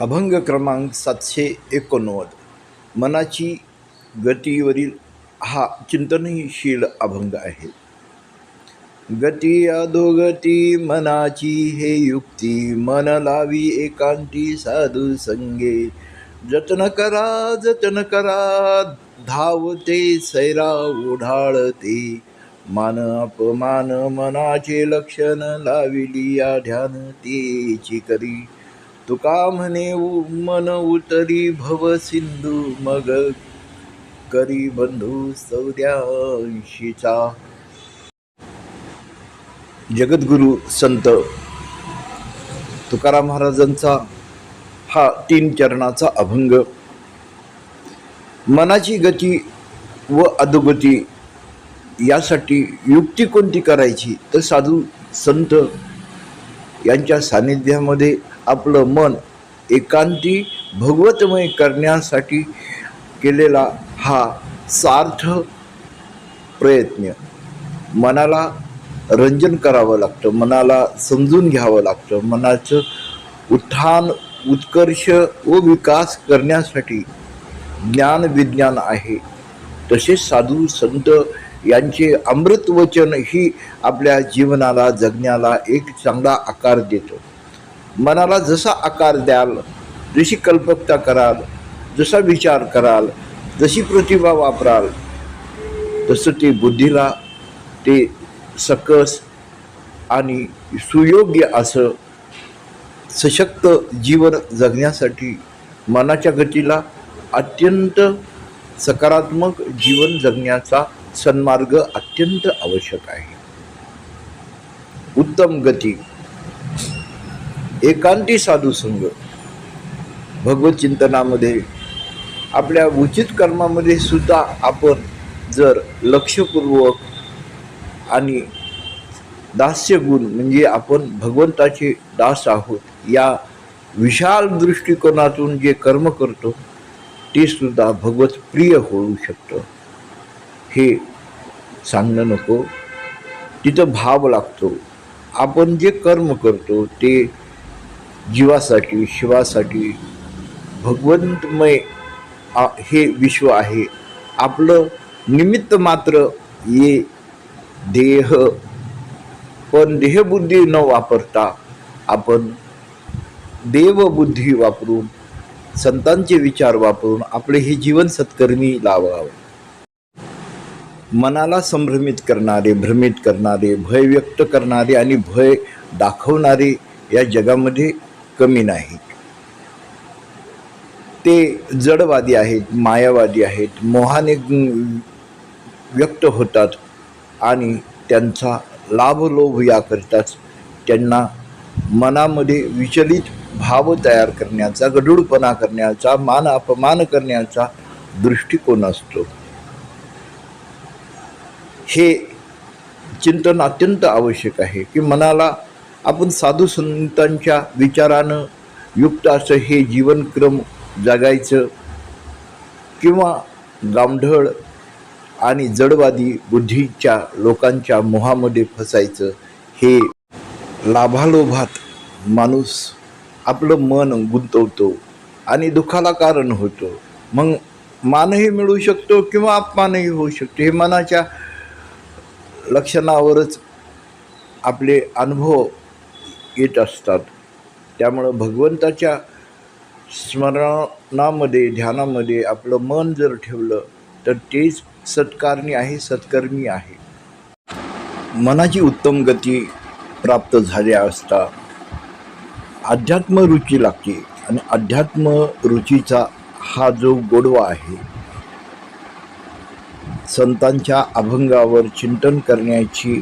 अभंग क्रमांक सातशे एकोणनव्वद. मनाची गतीवरील हा चिंतनशील अभंग आहे. गती अधोगती मनाची हे युक्ती मन लावी एकांती साधू संगे. जतन करा जतन करा धावते सैरा ओढाळते मान अपमान मनाचे लक्षण लाविली या ध्यान तेची करी. तुका म्हणे उ- मन उतरी भव सिंधू मग करी बंधू सौद्यांशीचा जगद्गुरु संत तुकाराम महाराजांचा हा तीन चरणाचा अभंग. मनाची गती व अधोगती यासाठी युक्ती कोणती करायची? तर साधू संत यांच्या सानिध्यामध्ये आपलं मन एकांती भगवतमय करण्यासाठी केलेला हा सार्थ प्रयत्न. मनाला रंजन करावं लागतं मनाला समजून घ्यावं लागतं मनाचं उत्थान उत्कर्ष व विकास करण्यासाठी ज्ञान विज्ञान आहे. तसेच साधू संत यांचे अमृतवचन ही आपल्या जीवनाला जगण्याला एक चांगला आकार देतो. मनाला जसा आकार द्याल जशी कल्पकता कराल जसा विचार कराल जशी प्रतिभा वापराल तसं ते बुद्धीला ते सकस आणि सुयोग्य असं सशक्त जीवन जगण्यासाठी मनाच्या गतीला अत्यंत सकारात्मक जीवन जगण्याचा सन्मार्ग अत्यंत आवश्यक आहे. उत्तम गती एकांती साधू संघ. भगवत चिंतनामध्ये आपल्या उचित कर्मामध्ये सुद्धा आपण जर लक्षपूर्वक आणि दास्य गुण म्हणजे आपण भगवंताचे दास आहोत या विशाल दृष्टिकोनातून जे कर्म करतो ते सुद्धा भगवत प्रिय होऊ शकतं. हे सांगणं नको. तिथं भाव लागतो. आपण जे कर्म करतो ते जीवासाठी शिवासाठी भगवंतमय हे विश्व आहे. आपलं निमित्त मात्र ये देह. पण देहबुद्धी न वापरता आपण देवबुद्धी वापरून संतांचे विचार वापरून आपले हे जीवन सत्कर्मी लावावं. मनाला संभ्रमित करणारे भ्रमित करणारे भय व्यक्त करणारे आणि भय दाखवणारे या जगामध्ये कमी नाही. ते जडवादी आहेत मायावादी आहेत मोहाने व्यक्त होतात आणि त्यांचा लाभलोभ याकरिताच त्यांना मनामध्ये विचलित भाव तयार करण्याचा गडूडपणा करण्याचा मान अपमान करण्याचा दृष्टिकोन असतो. हे चिंतन अत्यंत आवश्यक आहे की मनाला आपण साधू संतांच्या विचारानं युक्त असं हे जीवनक्रम जगायचं किंवा गामढळ आणि जडवादी बुद्धीच्या लोकांच्या मोहामध्ये फसायचं हे लाभालोभात माणूस आपलं मन गुंतवतो आणि दुःखाला कारण होतो. मग मानही मिळू शकतो किंवा अपमानही होऊ शकतो. हे मनाच्या लक्षणावरच आपले अनुभव येत असतात. त्यामुळं भगवंताच्या स्मरणामध्ये ध्यानामध्ये आपलं मन जर ठेवलं तर तेच सत्कारणी आहे सत्कर्मी आहे. मनाची उत्तम गती प्राप्त झाल्या असता अध्यात्म रुची लागते आणि अध्यात्म रुचीचा हा जो गोडवा आहे संतांच्या अभंगावर चिंतन करण्याची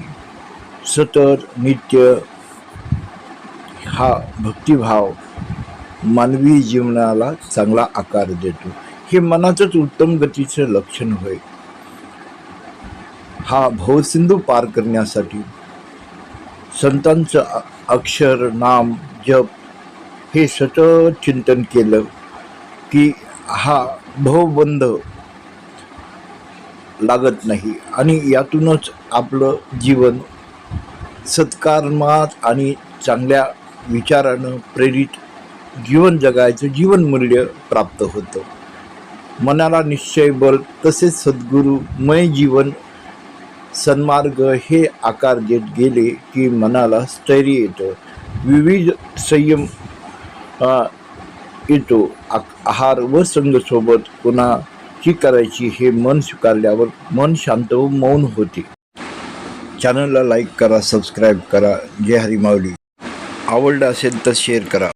सतत नित्य हा भक्तिभाव मानवी जीवनाला चांगला आकार देतो. हे मनाचंच उत्तम गतीचं लक्षण होय. हा भवसिंधू पार करण्यासाठी संतांचं अक्षर नाम जप हे सतत चिंतन केलं की हा भवबंध लागत नाही आणि यातूनच आपलं जीवन सत्कारमात आणि चांगल्या विचारानं प्रेरित जीवन जगायचं जीवनमूल्य प्राप्त होतं. मनाला निश्चय बल तसेच सद्गुरुमय जीवन सन्मार्ग हे आकार देत गेले की मनाला स्थैर्य येतं. विविध संयम येतो. आ- आहार व संघसोबत कोणाची करायची हे मन स्वीकारल्यावर मन शांत व मौन होते. चॅनलला लाईक करा सबस्क्राईब करा. जय हरी माऊली. आवडलं असेल तर शेअर करा.